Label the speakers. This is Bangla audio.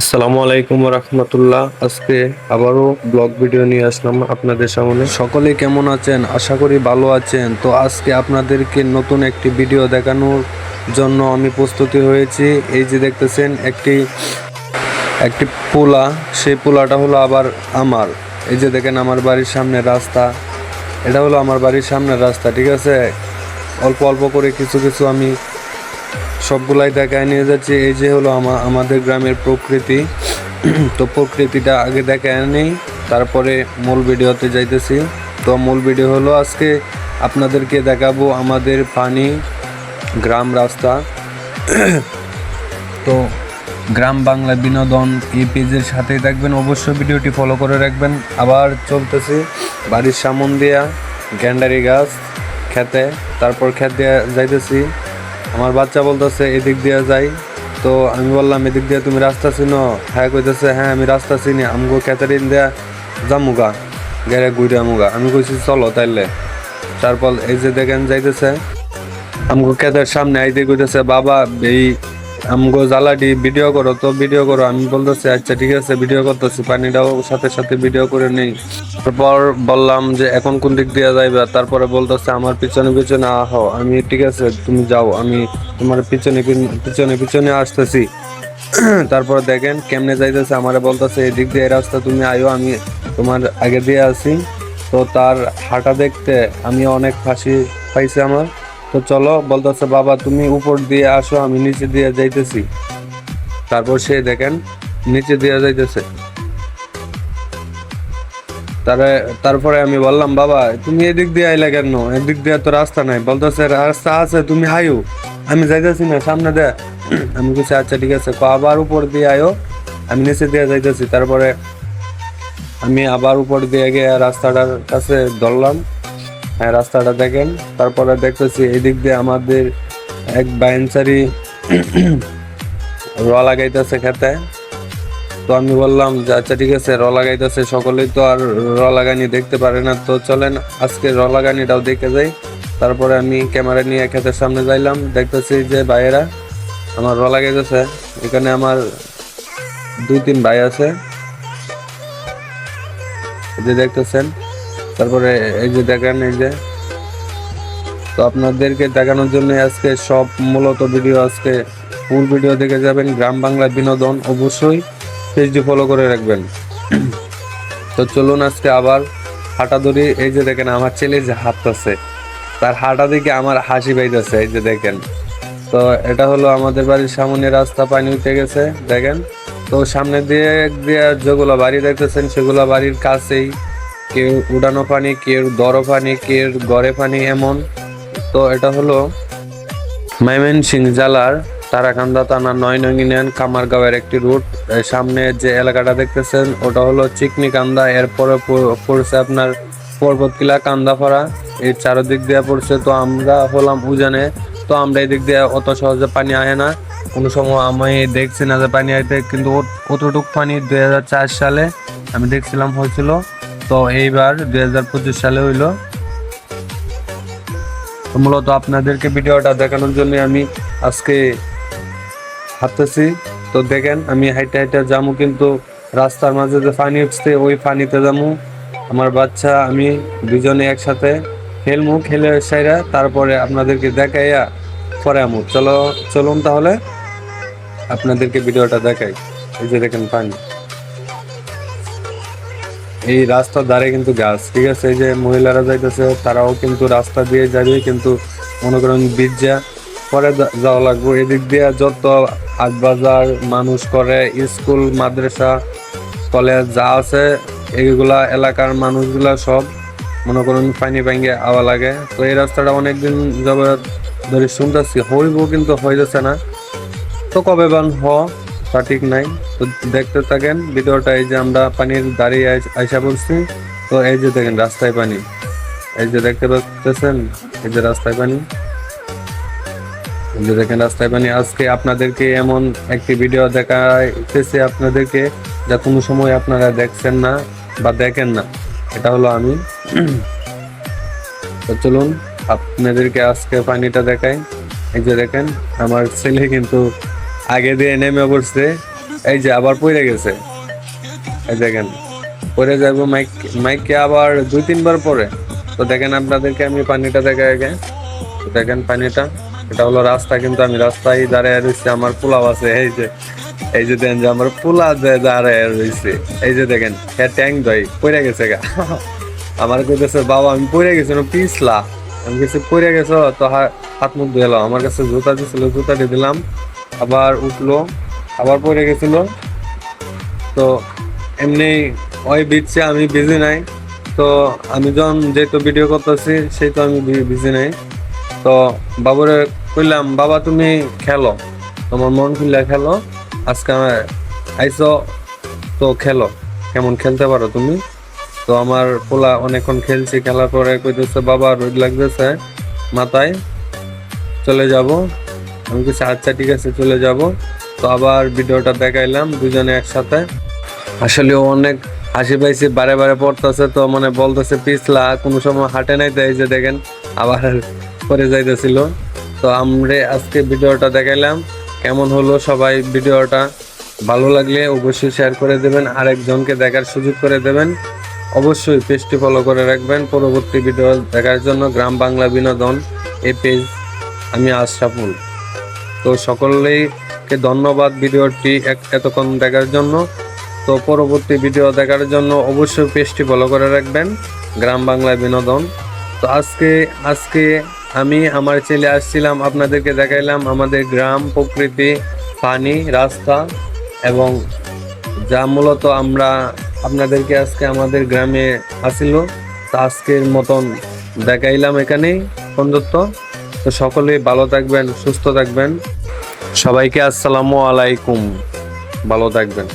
Speaker 1: আসসালামু আলাইকুম রহমতুল্লাহ। আজকে আবারও ব্লগ ভিডিও নিয়ে আসলাম আপনাদের সামনে। সকলে কেমন আছেন? আশা করি ভালো আছেন। তো আজকে আপনাদেরকে নতুন একটি ভিডিও দেখানোর জন্য আমি প্রস্তুতি হয়েছি। এই যে দেখতেছেন, একটি একটি পোলা। সেই পোলাটা হলো আবার আমার। এই যে দেখেন, আমার বাড়ির সামনে রাস্তা। এটা হলো আমার বাড়ির সামনের রাস্তা, ঠিক আছে? অল্প অল্প করে কিছু কিছু আমি সবগুলাই দেখায় নিয়ে যাচ্ছি। এই যে হলো আমা- আমাদের গ্রামের প্রকৃতি। তো প্রকৃতিটা আগে দেখায় নেই, তারপরে মূল ভিডিওতে যাইতেছি। তো মূল ভিডিও হলো আজকে আপনাদেরকে দেখাবো আমাদের পানি গ্রাম রাস্তা। তো গ্রাম বাংলা বিনোদন এই পেজের সাথেই থাকবেন। অবশ্যই ভিডিওটি ফলো করে রাখবেন। আবার চলতেছি বাড়ির সামন দিয়া, গ্যান্ডারি গাছ, খেতে। তারপর খেত যাইতেছি। আমার বাচ্চা বলতেছে, এদিক দিয়ে যাই। তো আমি বললাম, এদিক দিয়ে তুমি রাস্তা চিনো? হ্যাঁ কইতেছে হ্যাঁ আমি রাস্তা চিনি। আমগো ক্যাটারিন দেয়া জামুগা গেরে গুইরা মুগা আমি কইছি, চলো তাইলে। তারপর এই যে দেখেন যাইতেছে, আমগো ক্যাথার সামনে আইতে কইতেছে, বাবা, এই আমগো জ্বালাডি ভিডিও করো, তো ভিডিও করো। আমি বলতেছি আচ্ছা ঠিক আছে ভিডিও করতেছি, পানিটাও সাথে সাথে ভিডিও করে নেই। তারপর বললাম যে, এখন কোন দিক দিয়ে যাইবা? তারপরে বলতেছে, আমার পিছনে পিছনে আহো আমি, ঠিক আছে, তুমি যাও, আমি তোমার পিছনে পিছনে পিছনে আসতেছি। তারপর দেখেন, কেমনে যাইতেছে, আমারে বলতেছে এই দিক দিয়ে রাস্তা তুমি আইও, আমি তোমার আগে দিয়ে আছি তো তার হাঁটা দেখতে আমি অনেক ফাঁসি পাইছে আমার। তো চলো, বলতেছে, বাবা, তুমি উপর দিয়ে আসো, আমি নিচে দিয়ে যাইতেছি। তারপর সে দেখেন, নিচে দিয়ে যাইতেছে। তারপরে আমি বললাম, বাবা, তুমি এদিক দিয়ে আইলা কেন? এদিক দিয়ে তো রাস্তা নাই। বলতেছে, রাস্তা আছে, তুমি হাইও আমি যাইতেছি না, সামনে দে। আমি কিছু আচ্ছা ঠিক আছে আবার উপর দিয়ে আয়ো। আমি নিচে দিয়ে যাইতেছি। তারপরে আমি আবার উপর দিয়ে গিয়ে রাস্তাটার কাছে ধরলাম। রাস্তাটা দেখেন। তারপরে দেখতেছি এদিক দিয়ে আমাদের এক বাইনসারি র লাগাইতেছে খেতে। তো আমি বললাম যে আচ্ছা ঠিক আছে র লাগাইতেছে সকলেই তো আর র লাগানি দেখতে পারে না। তো চলেন, আজকে র লাগানিটাও দেখে যাই। তারপরে আমি ক্যামেরা নিয়ে খেতের সামনে যাইলাম। দেখতেছি যে ভাইয়েরা, আমার র লাগাইতেছে এখানে আমার দুই তিন ভাই আছে। যে দেখতেছেন তারপরে এই যে দেখেন এই যে। তো আপনাদেরকে দেখানোর জন্য আজকে সব মূলত ভিডিও, আজকে ফুল ভিডিও দেখে যাবেন। গ্রাম বাংলা বিনোদন অবশ্যই পেজটি ফলো করে রাখবেন। তো চলুন আজকে আবার হাঁটা ধরি। এই যে দেখেন, আমার ছেলে যে হাঁটতেছে, তার হাঁটা দিকে আমার হাসি পাইতেছে, এই যে দেখেন। তো এটা হলো আমাদের বাড়ির সামনে রাস্তা, পানি উঠে গেছে, দেখেন। তো সামনে দিয়ে দিয়ে যেগুলো বাড়ি দেখতেছেন, সেগুলো বাড়ির কাছেই কেউ উড়ানো পানি, কেউ দরো পানি, কেউ গড়ে পানি এমন। তো এটা হলো ময়মনসিং জেলার তারাকান্দা থানা নয় নং ইউনিয়ন কামারগাঁওয়ের একটি রুট। সামনে যে এলাকাটা দেখতেছেন, ওটা হলো চিকনি কান্দা এরপরে পড়ছে আপনার পর্বতকিলা কান্দাপাড়া। এই চারদিক দিয়ে পড়ছে, তো আমরা হলাম উজানে। তো আমরা এই দিক দিয়ে অত সহজে পানি আহে না। কোনো সময় আমি দেখছি না যে পানি আইতে, কিন্তু কতটুক পানি দু হাজার চার সালে আমি দেখছিলাম হয়েছিল। তো এইবার দু হাজার পঁচিশ সালে হইল। মূলত আপনাদেরকে ভিডিওটা দেখানোর জন্য আমি আজকে হাঁটতেছি। তো দেখেন, আমি হাইটে হাইটে যাব কিন্তু রাস্তার মাঝে যে পানি উঠছে, ওই পানিতে যাব আমার বাচ্চা, আমি দুজনে একসাথে খেলমু, খেলে সাইরা তারপরে আপনাদেরকে দেখাইয়া পরে আমু। চলো, চলুন তাহলে আপনাদেরকে ভিডিওটা দেখাই। এই যে দেখেন পানি। এই রাস্তার ধারে কিন্তু গাছ, ঠিক আছে? এই যে মহিলারা যাইতেছে, তারাও কিন্তু রাস্তা দিয়ে যাবে, কিন্তু মনে করেন বিজ্জা পরে যাওয়া লাগবে। এদিক দিয়ে যত হাট বাজার মানুষ করে, স্কুল, মাদ্রাসা, কলেজ যা আছে, এইগুলা এলাকার মানুষগুলা সব মনে করুন পানি ভাঙ্গে আওয়া লাগে। তো এই রাস্তাটা অনেকদিন যাবত ধরে শুনতেছি, হইব কিন্তু হয়ে যাচ্ছে না। তো কবে বান হ? তা ঠিক নাই। তো দেখতে থাকেন, ভিডিওটা এই যে আমরা পানির দাঁড়িয়ে আইস- পড়ছি। তো এই যে দেখেন, রাস্তায় পানি। এই যে দেখতে পাচ্ছেন, এই যে রাস্তায় পানি। এই যে দেখেন, রাস্তায় পানি। আজকে আপনাদেরকে এমন একটি ভিডিও দেখাইতেছি আপনাদেরকে, যা কোনো সময় আপনারা দেখছেন না বা দেখেন না। এটা হলো আমি। তো চলুন, আপনাদেরকে আজকে পানিটা দেখাই। এই যে দেখেন, আমার ছেলে কিন্তু আগে দিয়ে নেমে পড়ছে। এই যে আবার পড়ে গেছে। এই দেখেন পরে যাব মাইক, মাইকে আবার দুই, তিনবার পরে তো দেখেন আপনাদেরকে আমি পানিটা দেখা তো দেখেন পানিটা, এটা হলো রাস্তা, কিন্তু আমি রাস্তায় দাঁড়িয়ে রয়েছি, আমার পোলাও আছে, এই যে এই যে দেখেন যে আমার পোলা দাঁড়িয়ে রয়েছে। এই যে দেখেন হ্যাঁ ট্যাং দই, পড়ে গেছে গা। আমার কইতেছে, বাবা, আমি পড়ে গেছি পিছলা। আমি কিছু পড়ে গেছো? তো হাত মুখ ধুয়ে আমার কাছে জুতা দিছিল জুতা দিয়ে দিলাম। আবার উঠল, আবার পড়ে গেছিল। তো এমনি ওই বিচে আমি বিজি নাই। তো আমি যখন যেহেতু ভিডিও করতেছি, সেই তো আমি বিজি নাই। তো বাবুরে কইলাম, বাবা, তুমি খেলো। তোমার মন খুললে খেলো। আজকে আমার আইসো তো খেলো। কেমন খেলতে পারো তুমি? তো আমার পোলা অনেকক্ষণ খেলছি, খেলার পরে কইতেছে, বাবা, রোদ লাগতেছে মাথায়, চলে যাব। আমি কিছু আচ্ছা ঠিক আছে, চলে যাব। তো আবার ভিডিওটা দেখাইলাম দুজনে একসাথে। আসলে অনেক হাসি পাইছি, বারে বারে পড়তেছে তো মানে বলতেছে, পিছলা, কোনো সময় হাঁটে নাই তাই যে দেখেন। আবার পরে যাইতেছিল। তো আমরা আজকে ভিডিওটা দেখাইলাম, কেমন হলো সবাই ভিডিওটা। ভালো লাগলে অবশ্যই শেয়ার করে দেবেন, আরেকজনকে দেখার সুযোগ করে দেবেন। অবশ্যই পেজটি ফলো করে রাখবেন, পরবর্তী ভিডিও দেখার জন্য গ্রাম বাংলা বিনোদন, এই পেজ আমি আশরাফুল। তো সকলেইকে ধন্যবাদ ভিডিওটি এতক্ষণ দেখার জন্য। তো পরবর্তী ভিডিও দেখার জন্য অবশ্যই পেজটি ফলো করে রাখবেন। গ্রাম বাংলা বিনোদন। তো আজকে আজকে আমি আমার ছেলে আসছিলাম, আপনাদেরকে দেখাইলাম আমাদের গ্রাম প্রকৃতি, পানি, রাস্তা এবং যা মূলত আমরা আপনাদেরকে আজকে আমাদের গ্রামে আসিল। তো আজকের মতন দেখাইলাম এখানেই। সৌন্দর্য তো সকলে ভালো থাকবেন সুস্থ থাকবেন। সবাইকে আসসালামু আলাইকুম। ভালো থাকবেন।